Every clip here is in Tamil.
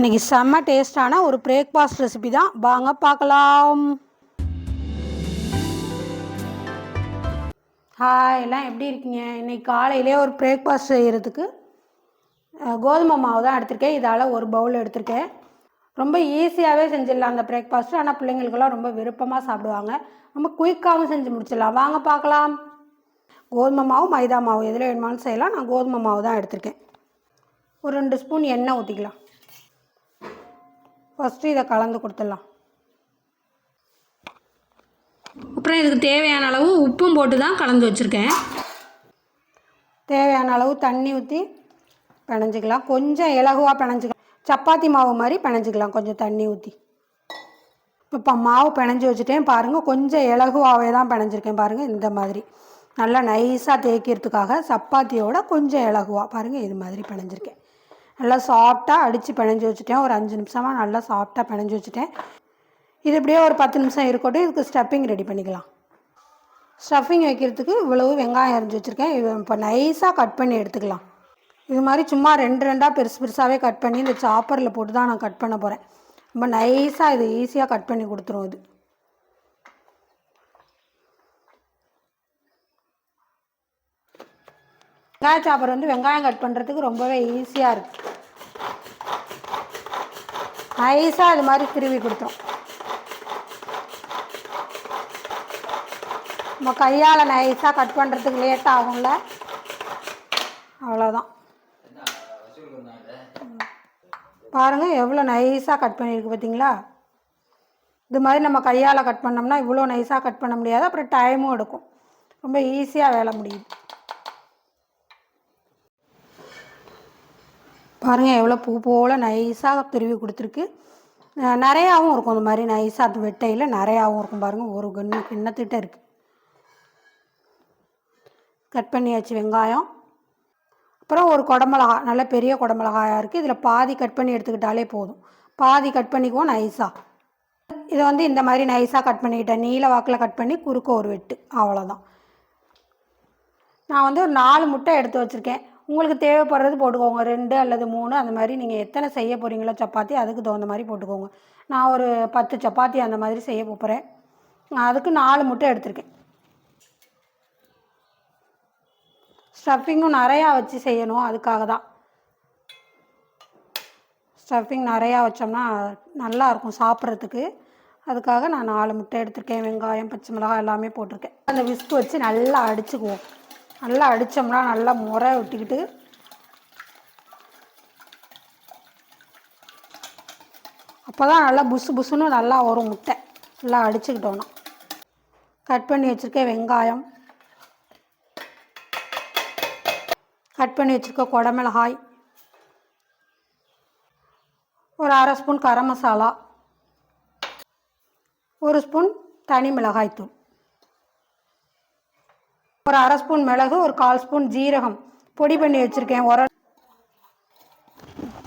இன்றைக்கி செம்ம டேஸ்டான ஒரு பிரேக்ஃபாஸ்ட் ரெசிபி தான். வாங்க பார்க்கலாம். ஹாய் எல்லாம் எப்படி இருக்கீங்க? இன்றைக்கி காலையிலே ஒரு பிரேக்ஃபாஸ்ட் செய்கிறதுக்கு கோதுமை மாவு தான் எடுத்திருக்கேன். இதால் ஒரு பவுல் எடுத்திருக்கேன். ரொம்ப ஈஸியாகவே செஞ்சிடலாம் அந்த பிரேக்ஃபாஸ்ட்டு ஆனால் பிள்ளைங்களுக்கெல்லாம் ரொம்ப விருப்பமாக சாப்பிடுவாங்க. ரொம்ப குயிக்காகவும் செஞ்சு முடிச்சிடலாம். வாங்க பார்க்கலாம். கோதுமை மாவு மைதா மாவு எதில் வேணுமாலும் செய்யலாம். நான் கோதுமை மாவு தான் எடுத்திருக்கேன். ஒரு ரெண்டு ஸ்பூன் எண்ணெய் ஊற்றிக்கலாம் ஃபஸ்ட்டு இதை கலந்து கொடுத்துடலாம். அப்புறம் இதுக்கு தேவையான அளவு உப்பும் போட்டு தான் கலந்து வச்சுருக்கேன். தேவையான அளவு தண்ணி ஊற்றி பிணைஞ்சிக்கலாம். கொஞ்சம் இலகுவாக பிணைஞ்சிக்கலாம். சப்பாத்தி மாவு மாதிரி பிணைஞ்சிக்கலாம். கொஞ்சம் தண்ணி ஊற்றி இப்போ மாவு பிணைஞ்சி வச்சுட்டேன் பாருங்கள் கொஞ்சம் இலகுவாகவே தான் பிணைஞ்சிருக்கேன் பாருங்கள் இந்த மாதிரி. நல்லா நைஸாக தேய்க்கிறதுக்காக சப்பாத்தியோட கொஞ்சம் இலகுவா பாருங்கள் இது மாதிரி பிணைஞ்சிருக்கேன். நல்லா சாஃப்டாக அடித்து பிணைஞ்சி வச்சுட்டேன். ஒரு அஞ்சு நிமிஷமாக நல்லா சாஃப்டாக பிணைஞ்சி வச்சுட்டேன். இது இப்படியே ஒரு பத்து நிமிஷம் இருக்கட்டும். இதுக்கு ஸ்டஃப்பிங் ரெடி பண்ணிக்கலாம். ஸ்டஃபிங் வைக்கிறதுக்கு இவ்வளவு வெங்காயம் அரிஞ்சு வச்சுருக்கேன். இது இப்போ நைஸாக கட் பண்ணி எடுத்துக்கலாம். இது மாதிரி சும்மா ரெண்டு ரெண்டாக பெருசு பெருசாகவே கட் பண்ணி இந்த சாப்பரில் போட்டு தான் நான் கட் பண்ண போகிறேன் ரொம்ப நைஸாக இது ஈஸியாக கட் பண்ணி கொடுத்துரும் இது. வெங்காய சாப்பர் வந்து வெங்காயம் கட் பண்ணுறதுக்கு ரொம்பவே ஈஸியாக இருக்குது நைஸாக இது மாதிரி திருவி கொடுத்துரும் நம்ம கையால் நைஸாக கட் பண்ணுறதுக்கு லேட் ஆகும்ல. அவ்வளோதான் பாருங்கள் எவ்வளோ நைஸாக கட் பண்ணியிருக்கு பார்த்தீங்களா இது மாதிரி நம்ம கையால் கட் பண்ணோம்னா இவ்வளோ நைஸாக கட் பண்ண முடியாது. அப்புறம் டைமும் எடுக்கும். ரொம்ப ஈஸியாக வேலை முடியுது. பாருங்கள் எவ்வளோ பூ போல் நைஸாக திருவி கொடுத்துருக்கு. நிறையாவும் இருக்கும் இந்த மாதிரி நைஸாக அது வெட்டையில் நிறையாவும் இருக்கும் பாருங்கள் ஒரு கன்று கிண்ணத்திட்ட இருக்குது கட் பண்ணியாச்சு வெங்காயம். அப்புறம் ஒரு குடமிளகா நல்ல பெரிய குடமிளகாயாக இருக்குது இதில் பாதி கட் பண்ணி எடுத்துக்கிட்டாலே போதும். பாதி கட் பண்ணிக்குவோம் நைஸாக இதை வந்து இந்த மாதிரி நைஸாக கட் பண்ணிக்கிட்டேன். நீல வாக்கில் கட் பண்ணி குறுக்க ஒரு வெட்டு அவ்வளோதான் நான் வந்து ஒரு நாலு முட்டை எடுத்து வச்சுருக்கேன். உங்களுக்கு தேவைப்படுறது போட்டுக்கோங்க. ரெண்டு அல்லது மூணு அந்த மாதிரி நீங்கள் எத்தனை செய்ய போகிறீங்களோ சப்பாத்தி அதுக்கு தகுந்த மாதிரி போட்டுக்கோங்க. நான் ஒரு பத்து சப்பாத்தி அந்த மாதிரி செய்ய போகிறேன் அதுக்கு நாலு முட்டை எடுத்திருக்கேன். ஸ்டஃபிங்கும் நிறையா வச்சு செய்யணும் அதுக்காக தான். ஸ்டஃபிங் நிறையா வச்சோம்னா நல்லா இருக்கும் சாப்பிட்றதுக்கு. அதுக்காக நான் நாலு முட்டை எடுத்திருக்கேன். வெங்காயம் பச்சை மிளகாய் எல்லாமே போட்டிருக்கேன். அந்த விஸ்க் வச்சு நல்லா அடிச்சுக்குவோம். நல்லா அடித்தோம்னா நல்லா முறை விட்டுக்கிட்டு அப்போ தான் நல்லா புசு புசுன்னு நல்லா வரும் முட்டை. நல்லா அடிச்சுக்கிட்டோன்னா கட் பண்ணி வச்சுருக்கேன் வெங்காயம். கட் பண்ணி வச்சுருக்க குடமிளகாய். ஒரு அரை ஸ்பூன் கரம் மசாலா. ஒரு ஸ்பூன் தனி மிளகாய்த்தூள். ஒரு அரை ஸ்பூன் மிளகு ஒரு கால் ஸ்பூன் ஜீரகம். பொடி பண்ணி வச்சுருக்கேன். உர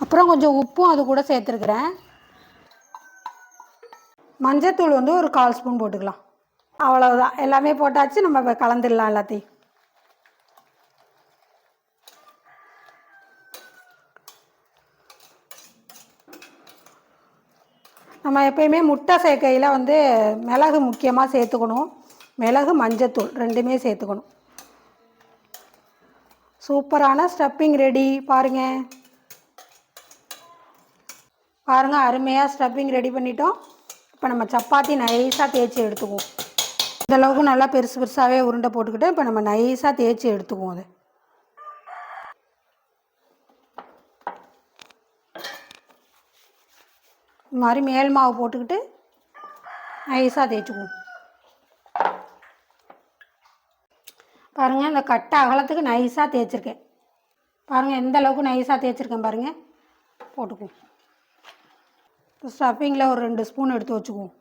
அப்புறம் கொஞ்சம் உப்பும் அது கூட சேர்த்துருக்குறேன். மஞ்சத்தூள் வந்து ஒரு கால் ஸ்பூன் போட்டுக்கலாம். அவ்வளோதான் எல்லாமே போட்டாச்சு. நம்ம இப்போ கலந்துடலாம் எல்லாத்தையும். நம்ம எப்பயுமே முட்டை சேர்க்கையில் வந்து மிளகு முக்கியமாக சேர்த்துக்கணும். மிளகு மஞ்சத்தூள் ரெண்டுமே சேர்த்துக்கணும். சூப்பரான ஸ்டப்பிங் ரெடி பாருங்கள் பாருங்க அருமையாக ஸ்டப்பிங் ரெடி பண்ணிட்டோம். இப்போ நம்ம சப்பாத்தி நைஸாக தேய்ச்சி எடுத்துக்குவோம். இந்தளவுக்கு நல்லா பெருசு பெருசாகவே உருண்டை போட்டுக்கிட்டு இப்போ நம்ம நைஸாக தேய்ச்சி எடுத்துக்குவோம் அதை. இது மாதிரி மேல் மாவு போட்டுக்கிட்டு நைஸாக தேய்ச்சிக்குவோம். பாருங்கள் இந்த கட்டை அகலத்துக்கு நைஸாக தேய்ச்சிருக்கேன். பாருங்கள் எந்த அளவுக்கு நைஸாக தேய்ச்சிருக்கேன் பாருங்கள் போட்டுக்குவோம். இப்போ ஸ்டஃபிங்கில் ஒரு ரெண்டு ஸ்பூன் எடுத்து வச்சுக்குவோம்.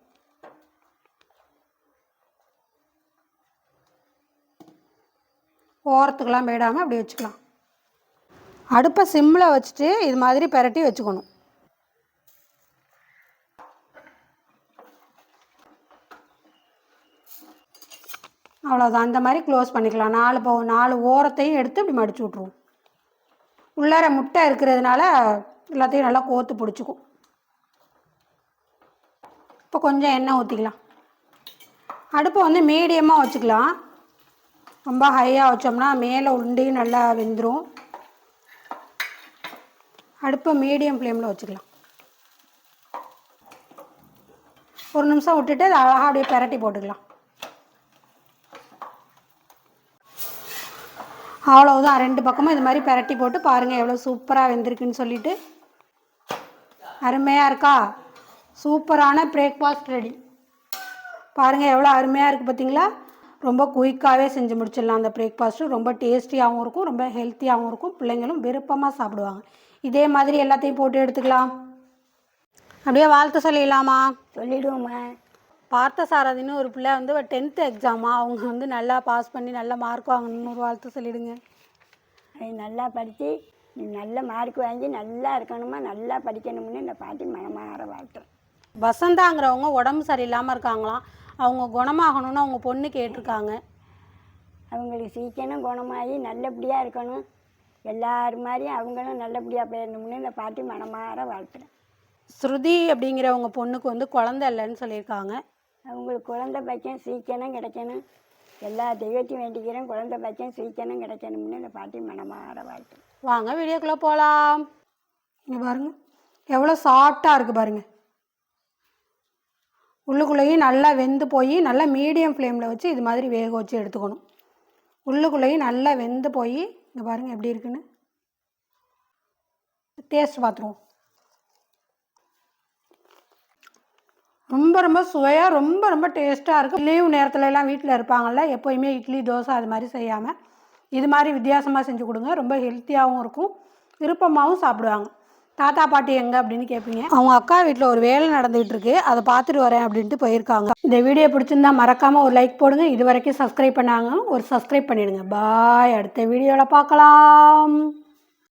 ஓரத்துக்கெலாம் போயிடாமல் அப்படி வச்சுக்கலாம். அடுப்பை சிம்மில் வச்சுட்டு இது மாதிரி பெரட்டி வச்சுக்கணும். அவ்வளோதான் அந்த மாதிரி க்ளோஸ் பண்ணிக்கலாம். நாலு போ நாலு ஓரத்தையும் எடுத்து இப்படி மடிச்சு விட்ருவோம் உள்ளார முட்டை இருக்கிறதுனால எல்லாத்தையும் நல்லா கோத்து பிடிச்சிக்கும். இப்போ கொஞ்சம் எண்ணெய் ஊற்றிக்கலாம் அடுப்பை வந்து மீடியமாக வச்சுக்கலாம். ரொம்ப ஹையாக வச்சோம்னா மேலே உண்டி நல்லா வெந்துடும் அடுப்பை மீடியம் ஃப்ளேமில் வச்சுக்கலாம். ஒரு நிமிஷம் விட்டுட்டு அதை அழகாக அப்படியே பெரட்டி போட்டுக்கலாம். அவ்வளவுதான். ரெண்டு பக்கமும் இது மாதிரி பெரட்டி போட்டு பாருங்கள் எவ்வளோ சூப்பராக வெந்திருக்குன்னு சொல்லிட்டு. அருமையாக இருக்கா? சூப்பரான பிரேக்ஃபாஸ்ட் ரெடி பாருங்கள் எவ்வளோ அருமையாக இருக்குது பார்த்தீங்களா ரொம்ப குயிக்காகவே செஞ்சு முடிச்சிடலாம் அந்த பிரேக்ஃபாஸ்ட்டு ரொம்ப டேஸ்டியாகவும் இருக்கும் ரொம்ப ஹெல்த்தியாகவும் இருக்கும். பிள்ளைங்களும் விருப்பமாக சாப்பிடுவாங்க. இதே மாதிரி எல்லாத்தையும் போட்டு எடுத்துக்கலாம். அப்படியே வாழ்த்து சொல்லிடலாமா? சொல்லிவிடுவோம்மா பார்த்த சாரதின்னு ஒரு பிள்ளை வந்து டென்த்து எக்ஸாமா அவங்க வந்து நல்லா பாஸ் பண்ணி நல்ல மார்க் வாங்கணும்னு ஒரு வாழ்த்து சொல்லிடுங்க. அது நல்லா படித்து நல்ல மார்க் வாங்கி நல்லா இருக்கணுமா? நல்லா படிக்கணும்னு இந்த பாட்டி மனமாற வாழ்த்துறேன் வசந்தாங்கிறவங்க உடம்பு சரியில்லாமல் இருக்காங்களாம். அவங்க குணமாகணும்னு அவங்க பொண்ணு கேட்டிருக்காங்க. அவங்களுக்கு சீக்கிரம் குணமாகி நல்லபடியாக இருக்கணும். எல்லார் மாதிரியும் அவங்களும் நல்லபடியாக போயிடணும்னு இந்த பாட்டி மனமாற வாழ்த்துறேன் ஸ்ருதி அப்படிங்கிறவங்க பொண்ணுக்கு வந்து குழந்தை இல்லைன்னு சொல்லியிருக்காங்க. அவங்களுக்கு குழந்த பச்சம் சீக்கிரம் கிடைக்கணும். எல்லா தெய்வத்தையும் வேண்டிக்கிறேன். குழந்த பச்சம் சீக்கிரம் கிடைக்கணும்னு இந்த பாட்டி மனமாற வாழ்த்து வாங்க வீடியோக்குள்ளே போகலாம் இங்கே பாருங்க. எவ்வளோ சாஃப்டாக இருக்குது பாருங்க. உள்ளுக்குள்ளேயும் நல்லா வெந்து போய் நல்லா மீடியம் ஃப்ளேமில் வச்சு இது மாதிரி வேக வச்சு எடுத்துக்கணும். உள்ளுக்குள்ளேயும் நல்லா வெந்து போய் இங்கே பாருங்கள் எப்படி இருக்குன்னு. டேஸ்ட் பார்த்துருவோம். ரொம்ப ரொம்ப சுவையாக ரொம்ப ரொம்ப டேஸ்ட்டாக இருக்கும் லீவ் நேரத்துல எல்லாம் வீட்டில் இருப்பாங்கல்ல எப்போயுமே இட்லி தோசை அது மாதிரி செய்யாமல் இது மாதிரி வித்தியாசமாக செஞ்சு கொடுங்க. ரொம்ப ஹெல்த்தியாகவும் இருக்கும். விருப்பமாகவும் சாப்பிடுவாங்க. தாத்தா பாட்டி எங்கே அப்படின்னு கேட்பீங்க அவங்க அக்கா வீட்டில் ஒரு வேலை நடந்துகிட்டு இருக்கு. அதை பார்த்துட்டு வரேன் அப்படின்ட்டு போயிருக்காங்க. இந்த வீடியோ பிடிச்சிருந்தா மறக்காமல் ஒரு லைக் போடுங்க. இது வரைக்கும் சப்ஸ்கிரைப் பண்ணாங்க ஒரு சப்ஸ்கிரைப் பண்ணிடுங்க. பாய் அடுத்த வீடியோவில் பார்க்கலாம்.